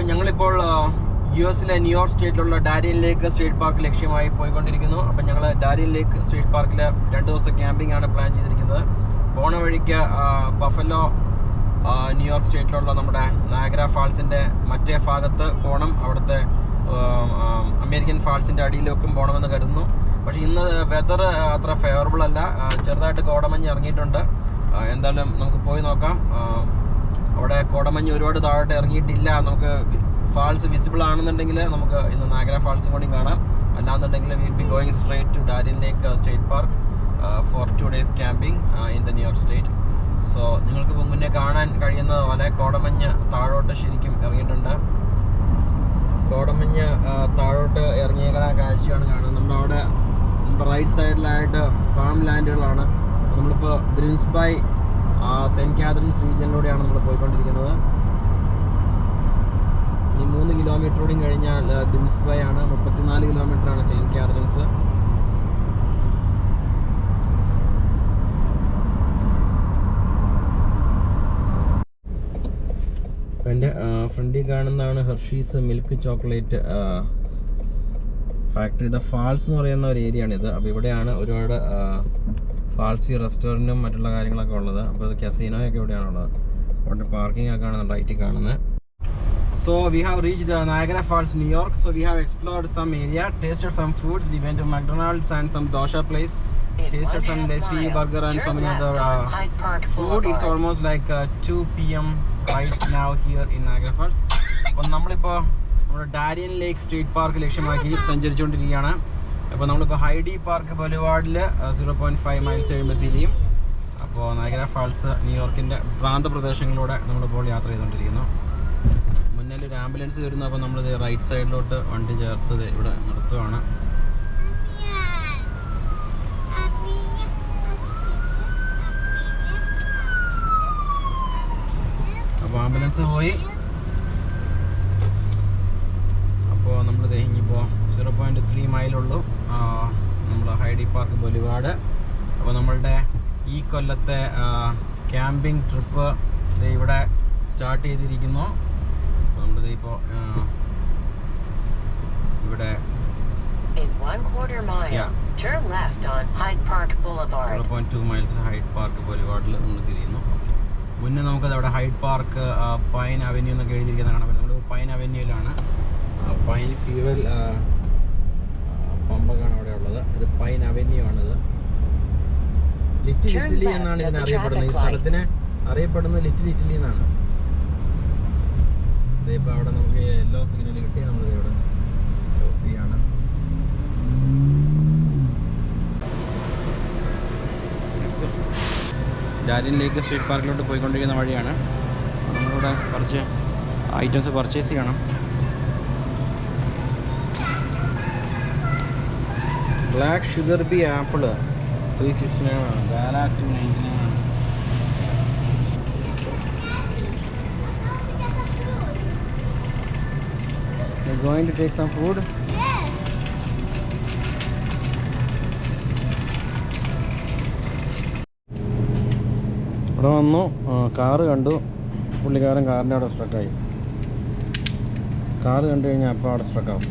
അപ്പോൾ ഞങ്ങളിപ്പോൾ യു എസിലെ ന്യൂയോർക്ക് സ്റ്റേറ്റിലുള്ള ഡാരിയൻ ലേക്ക് സ്റ്റേറ്റ് പാർക്ക് ലക്ഷ്യമായി പോയിക്കൊണ്ടിരിക്കുന്നു. അപ്പം ഞങ്ങൾ ഡാരിയൻ ലേക്ക് സ്റ്റേറ്റ് പാർക്കിൽ രണ്ട് ദിവസത്തെ ക്യാമ്പിംഗ് ആണ് പ്ലാൻ ചെയ്തിരിക്കുന്നത്. പോണ വഴിക്ക് ബഫലോ ന്യൂയോർക്ക് സ്റ്റേറ്റിലുള്ള നമ്മുടെ നാഗ്ര ഫാൾസിന്റെ മറ്റേ ഭാഗത്ത് പോകണം അവിടുത്തെ അമേരിക്കൻ ഫാൾസിന്റെ അടിയിലൊക്കെ പോകണമെന്ന് കരുതുന്നു. പക്ഷേ ഇന്ന് വെതർ അത്ര ഫേവറബിൾ അല്ല. ചെറുതായിട്ട് കോടമഞ്ഞ് ഇറങ്ങിയിട്ടുണ്ട്. എന്തായാലും നമുക്ക് പോയി നോക്കാം. അവിടെ കോടമഞ്ഞ് ഒരുപാട് താഴോട്ട് ഇറങ്ങിയിട്ടില്ല. നമുക്ക് ഫാൾസ് വിസിബിൾ ആണെന്നുണ്ടെങ്കിൽ നമുക്ക് ഇന്ന് നാഗര ഫാൾസും കൂടി കാണാം. അല്ലാന്നുണ്ടെങ്കിൽ will be going straight to Darien Lake State Park for two days camping in the New York state so നിങ്ങൾക്ക് മുന്നേ കാണാൻ കഴിയുന്ന പോലെ കോടമഞ്ഞ് താഴോട്ട് ശരിക്കും ഇറങ്ങിയിട്ടുണ്ട്. കോടമഞ്ഞ് ആ, താഴോട്ട് ഇറങ്ങിയ കാഴ്ചയാണ് കാണുന്നത്. നമ്മുടെ അവിടെ റൈറ്റ് സൈഡിലായിട്ട് ഫാം ലാൻഡുകളാണ് നമ്മളിപ്പോൾ ഗ്രിൻസ്ബൈ സെന്റ് കാതറിൻസ് റീജിയനിലൂടെയാണ് നമ്മൾ പോയിക്കൊണ്ടിരിക്കുന്നത്. ഈ മൂന്ന് കിലോമീറ്ററോടും കഴിഞ്ഞാൽ ഗ്രിംസ് ബൈ ആണ് മുപ്പത്തിനാല് കിലോമീറ്ററാണ് സെന്റ് കാതറിൻസ്. എന്റെ ഫ്രണ്ടിൽ കാണുന്നതാണ് Hershey's milk chocolate factory. The falls എന്ന് പറയുന്ന ഒരു ഏരിയ ആണിത് അപ്പോൾ ഇവിടെയാണ് ഒരുപാട് ഫാൾസി റെസ്റ്റോറന്റും മറ്റുള്ള കാര്യങ്ങളൊക്കെ ഉള്ളത് അപ്പോൾ കസീനോ ഒക്കെ ഇവിടെയാണുള്ളത് അവിടെ പാർക്കിംഗ് ഒക്കെ ആണ് റൈറ്റിൽ കാണുന്നത് So we have reached uh, Niagara Falls, New York. So we have explored some area, tasted some foods. We went to McDonald's and some dosha place. In Tasted one some half lassi, mile, burger and so turn many left other on uh, Hyde Park food. It's almost like uh, 2 p.m. right now here in Niagara Falls. അപ്പോൾ നമ്മളിപ്പോൾ നമ്മുടെ Darien Lake State park ലക്ഷ്യമാക്കി സഞ്ചരിച്ചുകൊണ്ടിരിക്കുകയാണ് അപ്പോൾ നമ്മളിപ്പോൾ Hyde park ബൊലിവാർഡിൽ zero point five miles കഴിയുമ്പോഴത്തേക്കും അപ്പോൾ നഗര ഫാൾസ് ന്യൂയോർക്കിന്റെ പ്രാന്തപ്രദേശങ്ങളിലൂടെ നമ്മളിപ്പോൾ യാത്ര ചെയ്തുകൊണ്ടിരിക്കുന്നു മുന്നിൽ ഒരു ആംബുലൻസ് വരുന്നു അപ്പോൾ നമ്മളിത് റൈറ്റ് സൈഡിലോട്ട് വണ്ടി ചേർത്തത് ഇവിടെ നിർത്തുവാണ്. അപ്പോൾ ആംബുലൻസ് പോയി അപ്പോൾ നമ്മൾ ഇനിയിപ്പോൾ സീറോ പോയിന്റ് ത്രീ മൈലുള്ളൂ. നമ്മൾ ഹൈഡി പാർക്ക് ബൊലിവാട് അപ്പോൾ നമ്മളുടെ ഈ കൊല്ലത്തെ ക്യാമ്പിംഗ് ട്രിപ്പ് ഇവിടെ സ്റ്റാർട്ട് ചെയ്തിരിക്കുന്നു. അപ്പോൾ നമ്മളിത് ഇപ്പോൾ ഇവിടെ zero. Point two miles Hyde Park ബൊലിവാർഡിൽ നമ്മൾ തിരിയുന്നു. മുന്നേ നമുക്കത് അവിടെ ഹൈഡ് പാർക്ക് പൈൻ അവന്യൂ എന്നൊക്കെ എഴുതിയിരിക്കുന്ന കാണാൻ പറ്റും നമ്മൾ പൈൻ അവന്യൂവിലാണ് പൈൻ ഫ്യൂവൽ ഇത് പൈൻ അവന്യൂ ആണിത് ലിറ്റിൽ ഇറ്റലി എന്നാണ് ഇതിനെ അറിയപ്പെടുന്നത്. ഈ. സ്ഥലത്തിന് അറിയപ്പെടുന്നത് ലിറ്റിൽ ഇറ്റലി എന്നാണ്. ഇപ്പോൾ അവിടെ നമുക്ക് യെല്ലോ സിഗ്നൽ കിട്ടി. നമ്മൾ ഇവിടെ സ്റ്റോപ്പ് ചെയ്യാണ്. ഡാലിൻ ലേക്ക് സ്ട്രീറ്റ് പാർക്കിലോട്ട് പോയിക്കൊണ്ടിരിക്കുന്ന വഴിയാണ്. നമ്മളിവിടെ കുറച്ച് ഐറ്റംസ് പർച്ചേസ് ചെയ്യണം. Black sugar B apple three sixty nine ആണ്. ഗാല ടു നയന്റി നയൻ ആണ് going to take some food? ഇവിടെ വന്നു. കാറ് കണ്ടു. പുള്ളിക്കാരൻ കാറിന്റെ അവിടെ സ്ട്രക്കായി കാറ് കണ്ടു കഴിഞ്ഞാൽ അപ്പോൾ അവിടെ സ്ട്രക്കാവും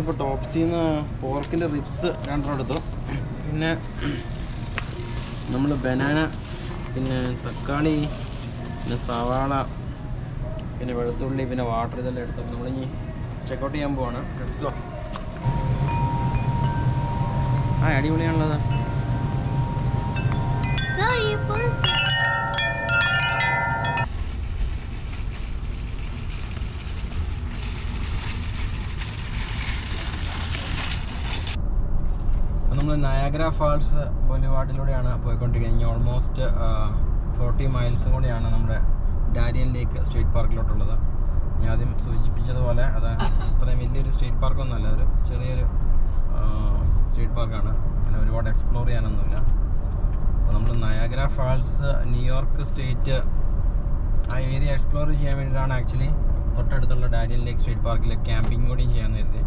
അപ്പോൾ ടോപ്സിൽ നിന്ന് പോർക്കിന്റെ റിപ്സ് രണ്ടെണ്ണം എടുത്തു. പിന്നെ നമ്മൾ ബനാന പിന്നെ തക്കാളി പിന്നെ സവാള പിന്നെ വെളുത്തുള്ളി പിന്നെ വാട്ടർ ഇതെല്ലാം എടുത്തു. നമ്മളിനി ചെക്കൗട്ട് ചെയ്യാൻ പോവാണ്. ആ അടിപൊളിയാണുള്ളത് നയാഗ്ര ഫാൾസ് ബൊലിവാർഡിലൂടെയാണ് പോയിക്കൊണ്ടിരിക്കുന്നത്. ഇനി ഓൾമോസ്റ്റ് ഫോർട്ടി മൈൽസും കൂടിയാണ് നമ്മുടെ ഡാരിയൻ ലേക്ക് സ്റ്റേറ്റ് പാർക്കിലോട്ടുള്ളത് ഞാൻ ആദ്യം സൂചിപ്പിച്ചതുപോലെ അത് അത്രയും വലിയൊരു സ്റ്റേറ്റ് പാർക്കൊന്നുമല്ല ഒരു ചെറിയൊരു സ്റ്റേറ്റ് പാർക്കാണ് അങ്ങനെ ഒരുപാട് എക്സ്പ്ലോർ ചെയ്യാനൊന്നുമില്ല. അപ്പോൾ നമ്മൾ Niagara Falls New York state ആ ഏരിയ എക്സ്പ്ലോർ ചെയ്യാൻ വേണ്ടിയിട്ടാണ് ആക്ച്വലി തൊട്ടടുത്തുള്ള ഡാരിയൻ ലേക്ക് സ്ട്രീറ്റ് പാർക്കിൽ ക്യാമ്പിംഗ് കൂടിയും ചെയ്യാൻ കരുതി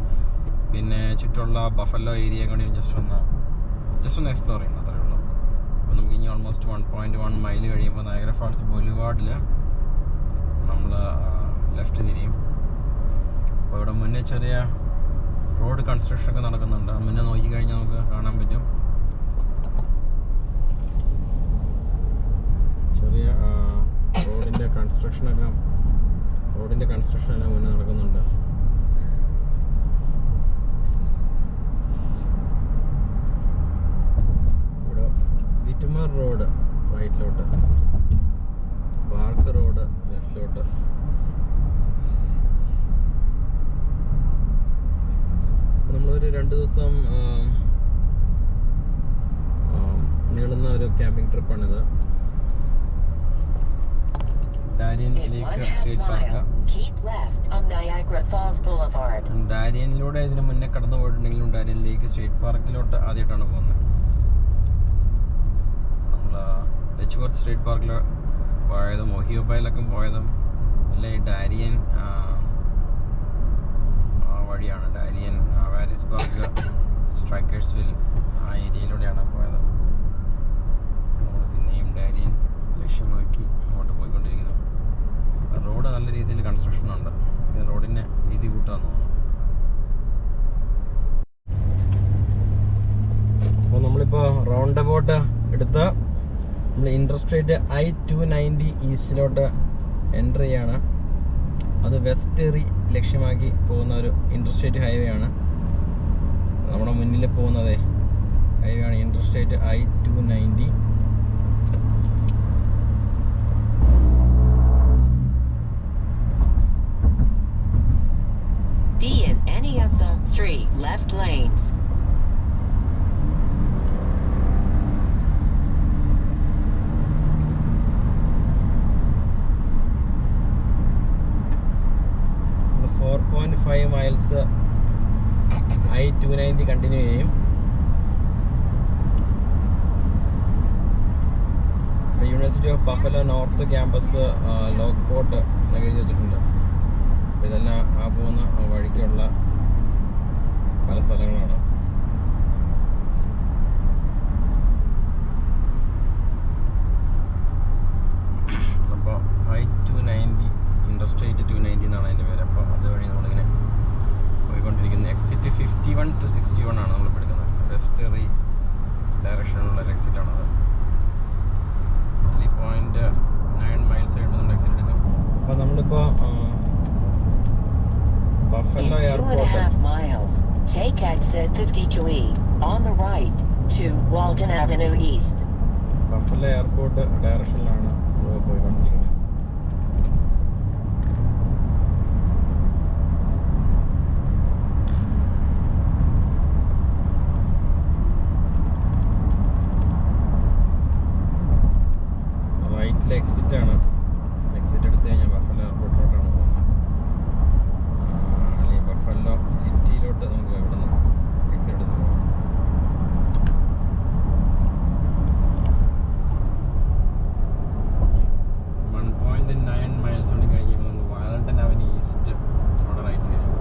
പിന്നെ ചുറ്റുമുള്ള ബഫല്ലോ ഏരിയ കൂടി ജസ്റ്റ് ഒന്ന് ജസ്റ്റ് ഒന്ന് എക്സ്പ്ലോർ ചെയ്യണം അത്രേ ഉള്ളൂ. അപ്പോൾ നമുക്ക് ഇനി almost one point one mile കഴിയുമ്പോൾ നയഗ്ര ഫാൾസ് ബൊലിവാർഡിൽ നമ്മൾ ലെഫ്റ്റ് തിരിയും. അപ്പോൾ ഇവിടെ മുന്നേ ചെറിയ റോഡ് കൺസ്ട്രക്ഷൻ ഒക്കെ നടക്കുന്നുണ്ട്. മുന്നേ നോക്കി കഴിഞ്ഞാൽ നമുക്ക് കാണാൻ പറ്റും. ചെറിയ റോഡിന്റെ കൺസ്ട്രക്ഷനൊക്കെ റോഡിന്റെ കൺസ്ട്രക്ഷൻ മുന്നേ നടക്കുന്നുണ്ട് ഇവിടെ വിറ്റുമാർ റോഡ് റൈറ്റിലോട്ട് പാർക്ക് റോഡ് ലെഫ്റ്റിലോട്ട് നമ്മളൊരു രണ്ട് ദിവസം നീളുന്ന ഒരു ക്യാമ്പിംഗ് ട്രിപ്പാണിത്. ഡാരിയൻ. ഡാരിയനിലൂടെ ഇതിന് മുന്നേ കടന്നു പോയിട്ടുണ്ടെങ്കിലും ഡാരിയൻ ലേക്ക് സ്റ്റേറ്റ് പാർക്കിലോട്ട് ആദ്യമായിട്ടാണ് പോകുന്നത്. നമ്മൾ ലച്ചുവർത്ത് സ്റ്റേറ്റ് പാർക്കിൽ പോയതും ഒഹിയോബൈലൊക്കെ പോയതും അല്ലെങ്കിൽ ഡാരിയൻ ആ, ആ വഴിയാണ് ഡാരിയൻ സ്ട്രൈക്കേഴ്സ് വിൽ ആ ഏരിയയിലൂടെയാണ് പോയത്. നമ്മൾ പിന്നെയും ഡയറിയും ലക്ഷ്യമാക്കി അങ്ങോട്ട് പോയിക്കൊണ്ടിരിക്കുന്നു. റോഡ് നല്ല രീതിയിൽ കൺസ്ട്രക്ഷൻ ഉണ്ട്. റോഡിനെ വീതി കൂട്ടാന്ന് തോന്നുന്നു. അപ്പോൾ നമ്മളിപ്പോൾ റൗണ്ട് അബൌട്ട് എടുത്ത് നമ്മൾ ഇൻട്രസ്റ്റേറ്റ് ഐ ടു നയന്റി ഈസ്റ്റിലോട്ട് എന്റർ ചെയ്യാണ്. അത് വെസ്റ്റേറി ലക്ഷ്യമാക്കി പോകുന്ന ഒരു ഇൻട്രസ്റ്റേറ്റ് ഹൈവേ ആണ്. നമ്മുടെ മുന്നിൽ പോകുന്നത് ഹൈവേ ആണ് interstate I two ninety Be in any of the three left lanes. Four point five miles I two ninety continue ചെയ്യും. University of Buffalo north campus Lockport എഴുതി വെച്ചിട്ടുണ്ട്. ഇതെല്ലാം ആ പോകുന്ന വഴിക്കുള്ള പല സ്ഥലങ്ങളാണ് അപ്പോൾ I two ninety interstate two ninety എന്നാണ് അതിന്റെ പേര് അപ്പോൾ അതുവഴി നമ്മളിങ്ങനെ പോയിക്കൊണ്ടിരിക്കുന്നത് exit fifty one to sixty one ആണ് നമ്മൾ എടുക്കുന്നത് വെസ്റ്ററി ഡയറക്ഷനിലുള്ള ഒരു എക്സിറ്റ് ആണത്. ത്രീ പോയിന്റ് നയൻ മൈൽസ് കഴിയുമ്പോൾ നമ്മൾ എക്സിറ്റ് എടുക്കും അപ്പോൾ നമ്മളിപ്പോൾ In Buffalo two and a airport miles, take exit 52E on the right to Walton Avenue East. Airport ഡയറക്ഷനിലാണ് പോയിക്കൊണ്ടിരിക്കുന്നത് റൈറ്റിൽ എക്സിറ്റ് ആണ് എക്സിറ്റ് എടുത്ത് കഴിഞ്ഞാൽ ബഫല്ലോ എയർപോർട്ടിലോട്ടാണ് പോകുന്നത് ആ, അല്ലെങ്കിൽ ബഫല്ലോ സിറ്റിയിലോട്ട് നമുക്ക് എവിടെ നിന്ന് എക്സിറ്റ് എടുത്ത് പോകാം വൺ പോയിന്റ് നയൻ മൈൽസ് കൊണ്ട് കഴിയുമ്പോൾ നമുക്ക് വാലണ്ടൻ അവന് ഈസ്റ്റ് അവിടെ റൈറ്റ് തരും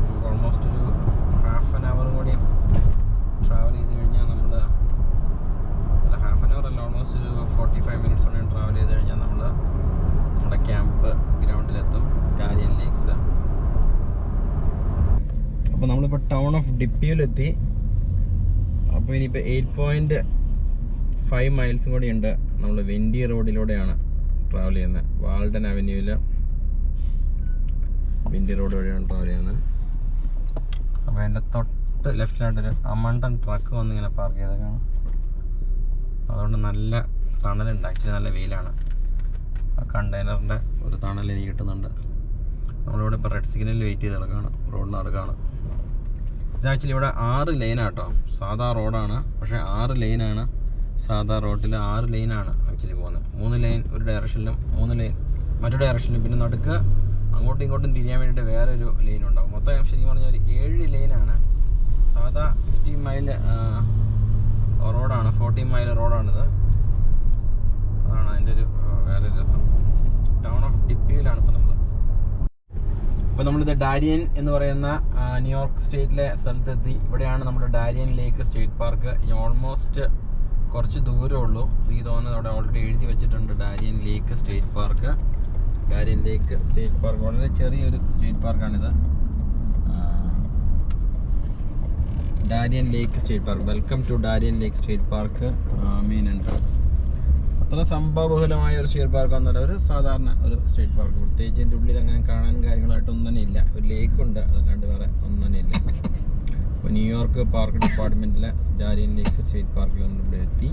നമുക്ക് ഓൾമോസ്റ്റ് ഒരു ഹാഫ് ആൻ അവറും കൂടി ട്രാവൽ ചെയ്ത് കഴിഞ്ഞാൽ നമ്മൾ അല്ല ഹാഫ് ആൻ അവർ അല്ല ഓൾമോസ്റ്റ് ഒരു ഫോർട്ടി ഫൈവ് മിനിറ്റ്സ് കൊണ്ട് ട്രാവൽ ചെയ്ത് കഴിഞ്ഞാൽ നമ്മൾ നമ്മുടെ ക്യാമ്പ് ഗ്രൗണ്ടിലെത്തും കാരിയൻ ലേക്സ് നമ്മളിപ്പോൾ ടൗൺ ഓഫ് ഡിപ്പിയിലെത്തി അപ്പോൾ ഇനിയിപ്പോൾ എയ്റ്റ് പോയിന്റ് ഫൈവ് മൈൽസും കൂടി ഉണ്ട്. നമ്മൾ വെൻഡി റോഡിലൂടെയാണ് ട്രാവൽ ചെയ്യുന്നത്. വാൾഡൻ അവന്യൂവിൽ വെൻഡി റോഡ് വഴിയാണ് ട്രാവൽ ചെയ്യുന്നത്. അപ്പോൾ എന്റെ തൊട്ട് ലെഫ്റ്റിലായിട്ടൊരു അമണ്ടൻ ട്രക്ക് വന്ന് ഇങ്ങനെ പാർക്ക് ചെയ്തേക്കാണ് അതുകൊണ്ട് നല്ല തണലുണ്ട്. ആക്ച്വലി നല്ല വെയിലാണ്. ആ കണ്ടെയ്നറിന്റെ ഒരു തണൽ എനിക്ക് കിട്ടുന്നുണ്ട്. നമ്മളിവിടെ ഇപ്പോൾ റെഡ് സിഗ്നലിൽ വെയിറ്റ് ചെയ്ത് കിടക്കുകയാണ് റോഡിന് നടക്കുകയാണ് ഇത് ആക്ച്വലി ഇവിടെ ആറ് ലൈനാട്ടോ സാധാ റോഡാണ് പക്ഷേ ആറ് ലൈനാണ് സാധാ റോഡിൽ ആറ് ലൈനാണ് ആക്ച്വലി പോകുന്നത്. മൂന്ന് ലൈൻ ഒരു ഡയറക്ഷനിലും മൂന്ന് ലൈൻ മറ്റൊരു ഡയറക്ഷനിലും പിന്നെ നടുക്ക് അങ്ങോട്ടും ഇങ്ങോട്ടും തിരിയാൻ വേണ്ടിയിട്ട് വേറൊരു ലൈൻ ഉണ്ടാകും മൊത്തം ശരിക്കും പറഞ്ഞാൽ ഒരു ഏഴ് ലൈനാണ് സാധാ ഫിഫ്റ്റി മൈൽ റോഡാണ് ഫോർട്ടി മൈൽ റോഡാണിത് അതാണ് അതിന്റെ ഒരു വേറെ രസം. ടൗൺ ഓഫ് ടിപ്പിയിലാണ് ഇപ്പോൾ ഇപ്പോൾ നമ്മളിത് ഡാരിയൻ എന്ന് പറയുന്ന ന്യൂയോർക്ക് സ്റ്റേറ്റിലെ സ്ഥലത്തെത്തി ഇവിടെയാണ് നമ്മുടെ Darien Lake State Park. Almost കുറച്ച് ദൂരമേ ഉള്ളൂ. എനിക്ക് തോന്നുന്നത് അവിടെ ഓൾറെഡി എഴുതി വെച്ചിട്ടുണ്ട് Darien Lake State Park. Darien Lake State Park. വളരെ ചെറിയൊരു state പാർക്കാണിത്. Darien Lake State Park. Welcome to Darien Lake State Park main entrance. അത്ര സംഭവബഹുലമായ ഒരു സ്റ്റേറ്റ് പാർക്ക് ഒന്നുമല്ല ഒരു സാധാരണ ഒരു സ്റ്റേറ്റ് പാർക്ക്. പ്രത്യേകിച്ച് എന്റെ ഉള്ളിൽ അങ്ങനെ കാണാൻ കാര്യങ്ങളായിട്ടൊന്നും തന്നെ ഇല്ല. ഒരു ലേക്ക് ഉണ്ട്. അതല്ലാണ്ട് വേറെ ഒന്നും തന്നെ ഇല്ല. അപ്പോൾ ന്യൂയോർക്ക് പാർക്ക് ഡിപ്പാർട്ട്മെന്റിലെ ഡാരിയൻ ലേക്ക് സ്റ്റേറ്റ് പാർക്കിൽ നമ്മൾ ഇവിടെ എത്തി.